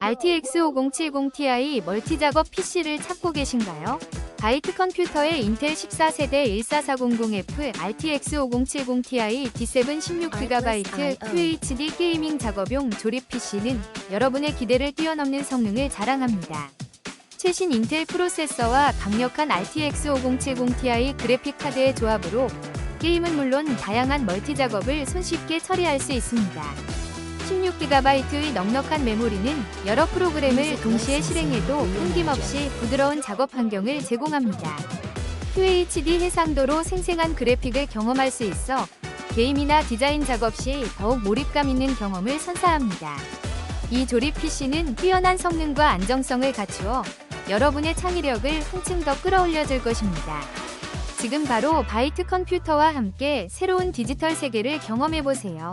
RTX 5070ti 멀티 작업 PC를 찾고 계신가요? 바이트 컴퓨터의 인텔 14세대 14400F RTX 5070ti D7 16GB QHD 게이밍 작업용 조립 PC는 여러분의 기대를 뛰어넘는 성능을 자랑합니다. 최신 인텔 프로세서와 강력한 RTX 5070ti 그래픽 카드의 조합으로 게임은 물론 다양한 멀티 작업을 손쉽게 처리할 수 있습니다. 16GB의 넉넉한 메모리는 여러 프로그램을 동시에 실행해도 끊김없이 부드러운 작업 환경을 제공합니다. QHD 해상도로 생생한 그래픽을 경험할 수 있어 게임이나 디자인 작업 시 더욱 몰입감 있는 경험을 선사합니다. 이 조립 PC는 뛰어난 성능과 안정성을 갖추어 여러분의 창의력을 한층 더 끌어올려 줄 것입니다. 지금 바로 바이트 컴퓨터와 함께 새로운 디지털 세계를 경험해 보세요.